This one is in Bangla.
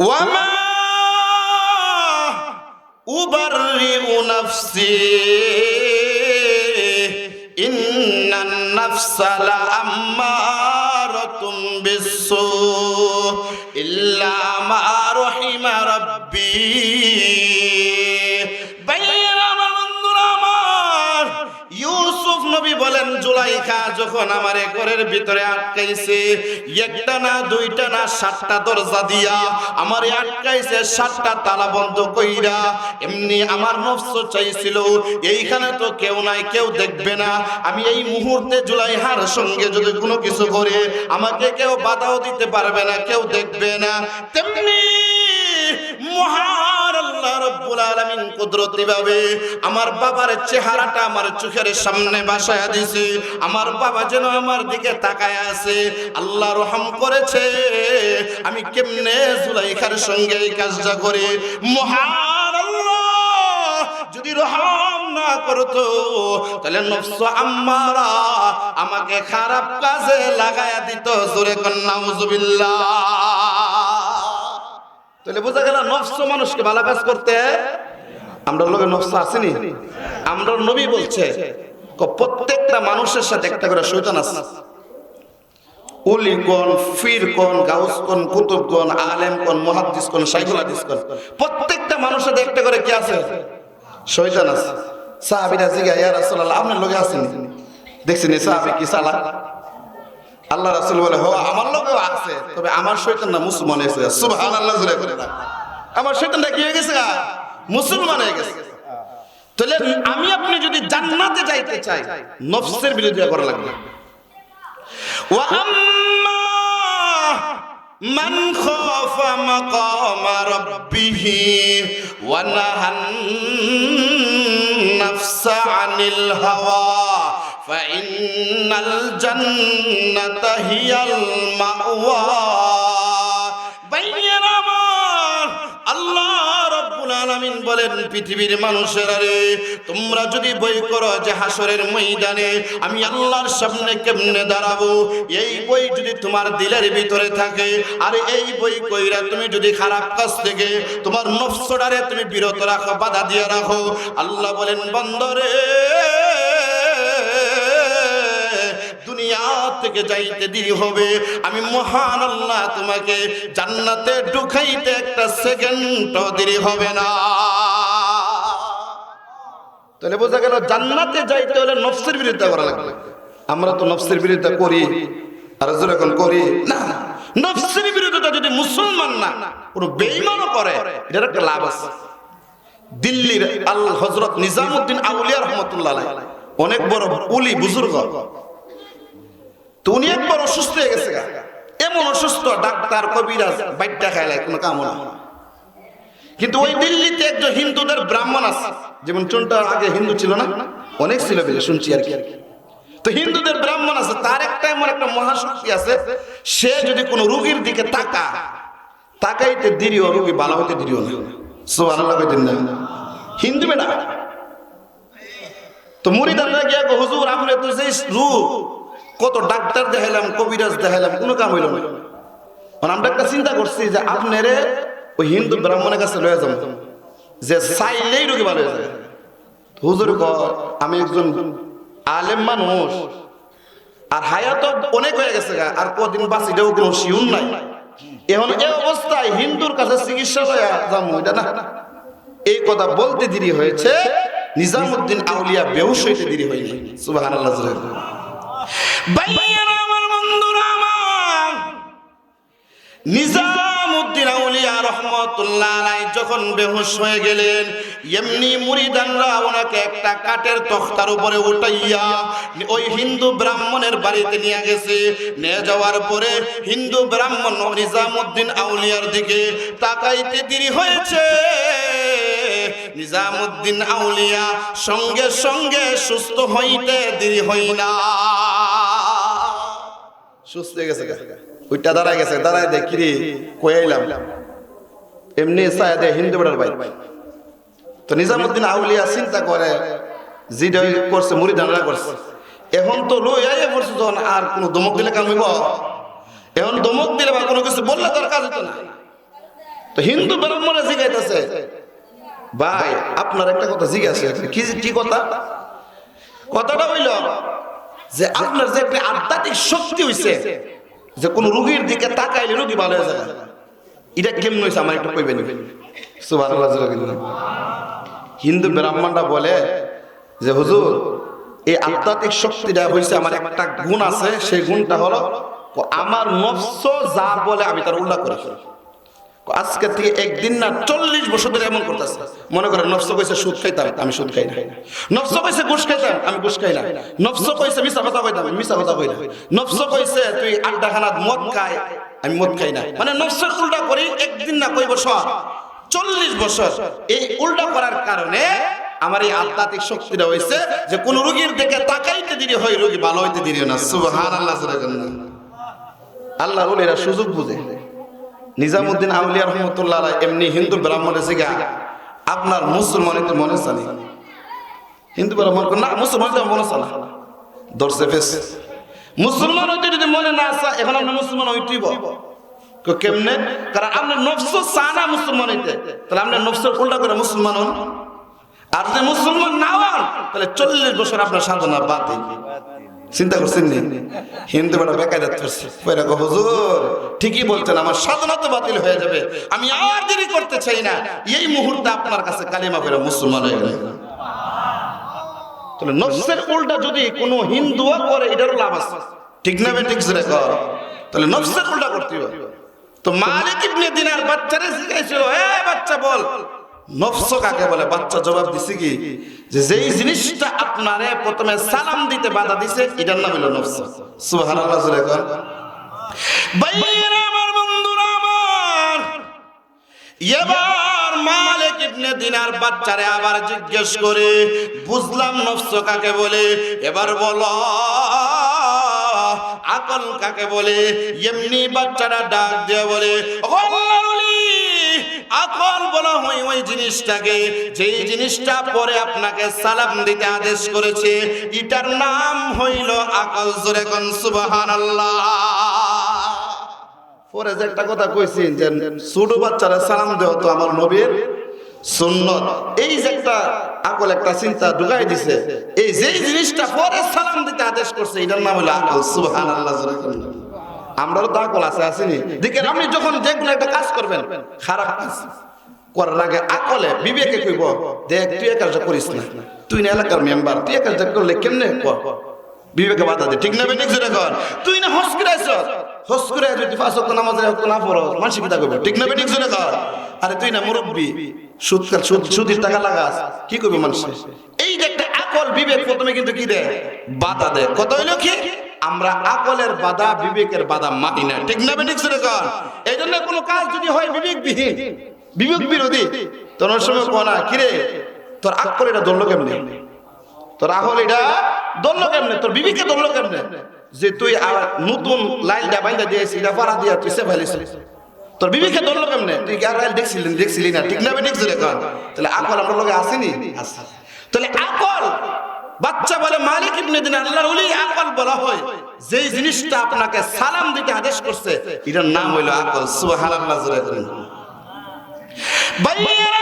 وما أبرئ نفسي إن النفس لأمارة بالسوء إلا ما رحم ربي. জুলাইখা যখন আমার ঘরের ভিতরে আটকাইছে, একটা না, দুইটা না, সাতটা দরজা দিয়া আমার আটকাইছে, সাতটা তালা বন্ধ কইরা এমনি আমার নফস চাইছিল, এইখানে তো কেউ নাই, কেউ দেখবে না। আমি এই মুহূর্তে জুলাই জুলাইহার সঙ্গে যদি কোনো কিছু করে, আমাকে কেউ বাধাও দিতে পারবে না, কেউ দেখবে না। তেমনি আল্লাহ আমার বাবার চেহারাটা আমার চোখের সামনে বাসায়া আমার বাবা যেন আমার দিকে তাকায় আছে। আল্লাহ রহম করেছে। আমি কেমনে জুলাইখার সঙ্গে এই কাজটা করি? মহান যদি রহম না করতো, তাহলে নফস আম্মারা আমাকে খারাপ কাজে লাগায়া দিত। জোরে কন্যা তাহলে বোঝা গেল নফস মানুষকে ভালো কাজ করতে আমরা লোকে নফস আসেনি আমরা নবী বলছে প্রত্যেকটা মানুষের সাথে একটা করে শৈতান আছে। উলি কোন ফির কোন গাউস কোন কোন আলেম কোন মুহাদ্দিস কোন শাইখুল হাদিস কোন প্রত্যেকটা মানুষের সাথে একটা করে কি আছে? শয়তান আছে। আপনার দেখছেন কি আল্লাহ রাসুল বলে, হো, আমার লোকও আছে, তবে আমার শৈতান না মুসলমান হয়েছে সুবহান আল্লাহ জোরে করে না। আমার শৈতানটা কি হয়ে গেছে মুসলমান হয়ে গেছে। তাহলে আমি আপনি যদি জান্নাতে যাইতে চাই, নফসের বিরোধিতা করা লাগবে। ওয়া আম্মা মান খাফা মাকামা রাব্বিহি ওয়া নাহান নাফসা আনিল হাওয়া। فإن الجنة هي المأوى بين আমার আল্লাহ রব্বুল আলামিন বলেন পৃথিবীর মানুষেরা রে তোমরা যদি বই করো যে হাসরের ময়দানে আমি আল্লাহর সামনে কেমনে দাঁড়াবো এই বই যদি তোমার দিলের ভিতরে থাকে আর এই বই কইরা তুমি যদি খারাপ কাজ থেকে তোমার নফসটারে তুমি বিরত রাখো বাধা দিয়ে রাখো আল্লাহ বলেন বন্দরে দুনিয়া থেকে যাইতে দেরি হবে। আমি মহান আল্লাহ তোমাকে জান্নাতে ঢুকাইতে একটা সেকেন্ড দেরি হবে না। তাহলে বোঝা গেল জান্নাতে যাইতে হলে নফসের বিরুদ্ধে করা লাগবে। আমরা তো নফসের বিরুদ্ধে করি, আর যেরকম করি? না। নফসের বিরুদ্ধে যদি মুসলমান না, কোনো বেঈমানও করে, এটার একটা লাভ আছে। দিল্লির আল হজরত নিজামুদ্দিন আউলিয়া রহমতুল্লাহ অনেক বড় উলি, বুজুর্গ। উনি একবার অসুস্থ হয়ে গেছে এমন অসুস্থ ডাক্তার, কবিরাজ, বাইটটা খাইলে কোনো কাম না কিন্তু ওই দিল্লিতে একজন হিন্দুদের ব্রাহ্মণ আছে। যেমন চুনটা আগে হিন্দু ছিল না? অনেক ছিল বলে শুনছি আর কি। তো হিন্দুদের ব্রাহ্মণ আছে, তার একটা এমন একটা মহাশক্তি আছে, সে যদি কোনো রুগীর দিকে তাকা তাকাইতে দেরিও রুগী ভালো হইতে দেরিও না। সুবহানাল্লাহ কইতেন না। হিন্দু বেটা তো মুরিদানরা গিয়া হুজুর, আপনি তো যে রূপ কত ডাক্তার দেখাইলাম, কবিরাজ দেখাইলাম, কোনো কাম হইল না। মানে আমরা একটা চিন্তা করছি যে আপনারে ওই হিন্দু ব্রাহ্মণের কাছে লয়ে যাব, যে চাইলেই রোগী ভালো হয়ে যায়। হুজুর ক আমি একজন আলেম মানুষ, আর হায়াত অনেক হয়ে গেছে আর কদিন বাঁচিলেও কোনো শিউন নাই। এখন এই অবস্থায় হিন্দুর কাছে চিকিৎসা লয়া যাব, এটা না। এই কথা বলতে দেরি হয়েছে, নিজামুদ্দিন আউলিয়া বেহুশ হইতে দেরি হয়নি। সুবহানাল্লাহ নিজামউদ্দিন আউলিয়া রহমতুল্লাহ যখন বেহুশ হয়ে গেলেন, এমনি মুরিদানরা ওনাকে একটা কাঠের তখতার উপরে উঠাইয়া ওই হিন্দু ব্রাহ্মণের বাড়িতে নিয়ে গেছে। নিয়ে যাওয়ার পরে হিন্দু ব্রাহ্মণ নিজামউদ্দিন আউলিয়ার দিকে তাকাইতে দেরি হয়েছে। নিজামউদ্দিন আউলিয়া সঙ্গে সঙ্গে সুস্থ হইতে দেরি হই না। সুস্থ হয়ে গেছে। ওইটা দাঁড়ায় গেছে, দাঁড়ায় দেখ কিরে কয়াইলাম এমনি চায় দে, হিন্দু বেড়ার ভাই তো নিজামুদ্দিন আউলিয়া চিন্তা করে যেটা করছে, মুড়ি দাঁড়া করছে। এখন তো লই আইয়ে পড়ছে যখন আর কোনো দমক দিলে কাম হইব? এখন দমক দিলে বা কোনো কিছু বললে তার কাজ হতো না। তো হিন্দু ব্রাহ্মণে জিগাইতেছে। ভাই, আপনার একটা কথা জিজ্ঞাসা কি কি কথা? কথাটা হইল যে আপনার যে একটা আধ্যাত্মিক শক্তি হইছে, যে কোন রোগীর দিকে তাকাইলে রোগী ভালো হয়ে যাবে। এটা কেমন হয়েছে আমার একটু কইবেন? হিন্দু ব্রাহ্মণরা বলে যে, হুজুর, এই আধ্যাত্মিক শক্তিটা হয়েছে আমার একটা গুণ আছে, সেই গুণটা হলো, আমার নফস যা বলে আমি তার উল্লাহ করি আজকে থেকে একদিন না চল্লিশ বছর ধরে এমন করতেছে। মনে করেন, নফস কইছে, সুদ খাইতাম, আমি সুদ খাই না। নফস কইছে, ঘুষ খাইতাম, আমি ঘুষ খাই না। নফস কইছে, মিছা কথা কইতাম, আমি মিছা কথা কই না। নফস কইছে, তুই আড্ডা খানাত মদ খাই, আমি মদ খাই না। মানে নফসের উল্টা করি একদিন না কই বছর চল্লিশ বছর, এই উল্টা করার কারণে আমার এই আধ্যাত্মিক শক্তিটা হয়েছে যে কোন রোগীর দিকে তাকাইতে দেরি হয়, রোগী ভালো হইতে দেরি না। সুবহান আল্লাহ আল্লাহ এরা সুযোগ বুঝে। নিজামুদ্দিন আউলিয়া রহমতুল্লাহ এমনি হিন্দু ব্রাহ্মণের থেকে আপনার মুসলমানের মনে চানি। হিন্দু ব্রাহ্মণ না, মুসলমান তো মনে চালা দর্শে ফেস। মুসলমান হইতে যদি মনে না আসা এখন আপনি মুসলমান হইতেইব। কেমনে? কারণ আপনি নফস সানা মুসলমান হইতে। তাহলে আপনি নফসের উল্টা করে মুসলমান হন। আর যদি মুসলমান না হন, তাহলে চল্লিশ বছর আপনার সাধনা বাদ চিন্তা করছেন নি হিন্দু বেটা বেকায়দাত করছে কো হুজুর? ঠিকই বলছেন, আমার সাধনা তো বাতিল হয়ে যাবে। আমি আর দেরি করতে চাই না। এই মুহূর্তে আপনার কাছে কালিমা করে মুসলমান হয়ে গেল। তাহলে নফসের উল্টা যদি কোনো হিন্দুও করে, এটারও লাভ আছে। ঠিক না বে, ঠিক রে কর। তাহলে নফসের উল্টা করতে হবে। তো মালিক ইবনে দিনার বাচ্চারে শিখাইছিল এ বাচ্চা বল। কাকে বলে জবাব দিছে কি? যেই জিনিসটা আপনারে প্রথমে সালাম দিতে দিছে নাম আমার এবার বাচ্চারে আবার জিজ্ঞেস করে বুঝলাম নফস কাকে বলে? এবার বলো আকল কাকে বলে? এমনি বাচ্চারা ডাক দিয়ে বলে "ও আল্লাহর ওলি, আকল বলা হয় ওই জিনিসটাকে। যেই জিনিসটা পরে আপনাকে সালাম দিতে আদেশ করেছে, এটার নাম হইল আকল জোরে কোন সুবহানাল্লাহ। পরে যে একটা কথা কইছেন যে ছোট বাচ্চারা সালাম দেওয়া তো আমার নবীর সুন্নত। এই যে একটা আকল একটা চিন্তা ঢুকাই দিছে। এই যে জিনিসটা পরে সালাম দিতে আদেশ করছে, এটার নাম হলো আকল সুবহানাল্লাহ, জোরে কোন। আমরাও তো আছে, আসেনি। দেখেন আপনি যখন যে কোনো একটা কাজ করবেন, খারাপ কাজ। করার আগে আকলে বিবেকে কইব, দেখ, তুই এই কাজটা করিস না। তুই না এলাকার মেম্বার, তুই এই কাজটা করলে কেমনে কর বিবেকে বাধা দে। ঠিক না বেঠিক জোরে কর তুই না হস করে আইছ হস করে যদি পাঁচ ওয়াক্ত নামাজের হক না পড়ো মানুষ পিতা কইব ঠিক না বেঠিক জোরে কর আরে তুই না মুরব্বি, সুদ সুদ সুদির টাকা লাগাস, কি কইবে মানুষ? এই যে একটা আকল বিবেক প্রথমে কিন্তু কি দেয়? বাধা দেয়। কত হইল কি? আমরা আকলের বাধা, বিবেকের বাধা মানি না। ঠিক না জোরে কর এই জন্য কোনো কাজ যদি হয় বিবেকবিহীন বিবেক বিরোধী তোর সময় কোনা কিরে, তোর আকল এটা ধরলো কেমনে? তোর আকল এটা দললো কেমনে? তোর বিবিকে দললো কেমনে? যে তুই নতুন লাইন দা বাইন্দা দিয়েছিস এটা পাড়া দিয়া তুই সে ফেলিস তোর বিবিকে দললো কেমনে? তুই আর লাইন দেখছিলি দেখছিলি না? ঠিক না দেখছিলি এখন তাহলে আকল আমার লগে আসেনি? আছে তাহলে আকল বাচ্চা বলে মালিক ইবনে দিন, আল্লাহর ওলি আকল বলা হয়। যেই জিনিসটা আপনাকে সালাম দিতে আদেশ করছে, এটার নাম হইল আকল। সুবহানাল্লাহ, জোরে করেন ভাইয়েরা